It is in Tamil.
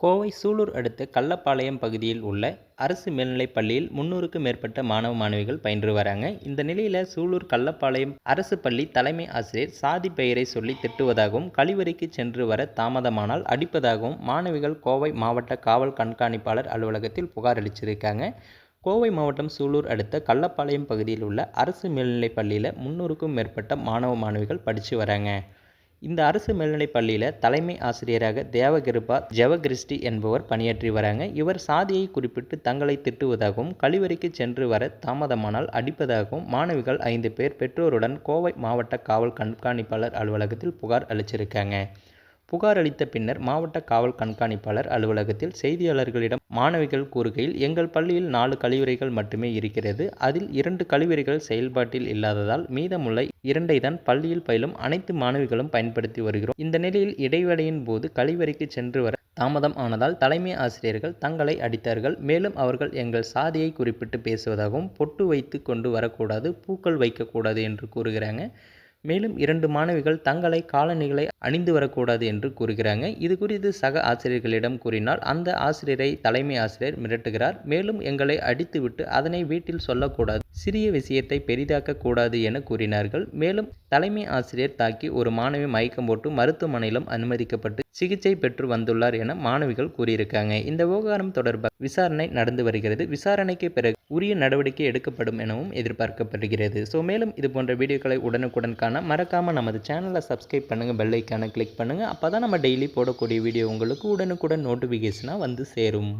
கோவை சூலூர் அடுத்த கள்ளப்பாளையம் பகுதியில் உள்ள அரசு மேல்நிலைப் பள்ளியில் முன்னூறுக்கும் மேற்பட்ட மாணவ மாணவிகள் பயின்று வராங்க. இந்த நிலையில் சூலூர் கள்ளப்பாளையம் அரசு பள்ளி தலைமை ஆசிரியர் சாதி பெயரை சொல்லி திட்டுவதாகவும் கழிவறைக்கு சென்று வர தாமதமானால் அடிப்பதாகவும் மாணவிகள் கோவை மாவட்ட காவல் கண்காணிப்பாளர் அலுவலகத்தில் புகார் அளிச்சிருக்காங்க. கோவை மாவட்டம் சூலூர் அடுத்த கள்ளப்பாளையம் பகுதியில் உள்ள அரசு மேல்நிலைப் பள்ளியில் முன்னூறுக்கும் மேற்பட்ட மாணவ மாணவிகள் படித்து வராங்க. இந்த அரசு மேல்நிலைப் பள்ளியில் தலைமை ஆசிரியராக தேவகிருபா ஜெவகிறிஸ்டி என்பவர் பணியாற்றி வராங்க. இவர் சாதியை குறிப்பிட்டு தங்களை திட்டுவதாகவும் கழிவறைக்கு சென்று வர தாமதமானால் அடிப்பதாகவும் மாணவிகள் ஐந்து பேர் பெற்றோருடன் கோவை மாவட்ட காவல் கண்காணிப்பாளர் அலுவலகத்தில் புகார் அளிச்சிருக்காங்க. புகார் அளித்த பின்னர் மாவட்ட காவல் கண்காணிப்பாளர் அலுவலகத்தில் செய்தியாளர்களிடம் மாணவிகள் கூறுகையில் எங்கள் பள்ளியில் நாலு கழிவறைகள் மட்டுமே இருக்கிறது. அதில் இரண்டு கழிவறைகள் செயல்பாட்டில் இல்லாததால் மீதமுள்ள இரண்டை தான் பள்ளியில் பயிலும் அனைத்து மாணவிகளும் பயன்படுத்தி வருகிறோம். இந்த நிலையில் இடைவேளையின் போது கழிவறைக்கு சென்று வர தாமதம் ஆனதால் தலைமை ஆசிரியர்கள் தங்களை அடித்தார்கள். மேலும் அவர்கள் எங்கள் சாதியை குறிப்பிட்டு பேசுவதாகவும் பொட்டு வைத்து கொண்டு வரக்கூடாது பூக்கள் வைக்கக்கூடாது என்று கூறுகிறாங்க. மேலும் இரண்டு மாணவிகள் தங்களை காலணிகளை அணிந்து வரக்கூடாது என்று கூறுகிறாங்க. இது குறித்து சக ஆசிரியர்களிடம் கூறினால் அந்த ஆசிரியரை தலைமை ஆசிரியர் மிரட்டுகிறார். மேலும் எங்களை அடித்துவிட்டு அதனை வீட்டில் சொல்லக்கூடாது. சிறிய விஷயத்தை பெரிதாக்க கூடாது என கூறினார்கள். மேலும் தலைமை ஆசிரியர் தாக்கி ஒரு மாணவி மயக்கம் போட்டு மருத்துவமனையிலும் அனுமதிக்கப்பட்டு சிகிச்சை பெற்று வந்துள்ளார் என மாணவிகள் கூறியிருக்காங்க. இந்த விவகாரம் தொடர்பாக விசாரணை நடந்து வருகிறது. விசாரணைக்கு பிறகு உரிய நடவடிக்கை எடுக்கப்படும் எனவும் எதிர்பார்க்கப்படுகிறது. ஸோ மேலும் இது போன்ற வீடியோக்களை உடனுக்குடன் காண மறக்காமல் நமது சேனலை சப்ஸ்கிரைப் பண்ணுங்கள் பெல்லைக்கான கிளிக் பண்ணுங்கள் அப்போ தான் நம்ம டெய்லி போடக்கூடிய வீடியோ உங்களுக்கு உடனுக்குடன் நோட்டிஃபிகேஷனாக வந்து சேரும்.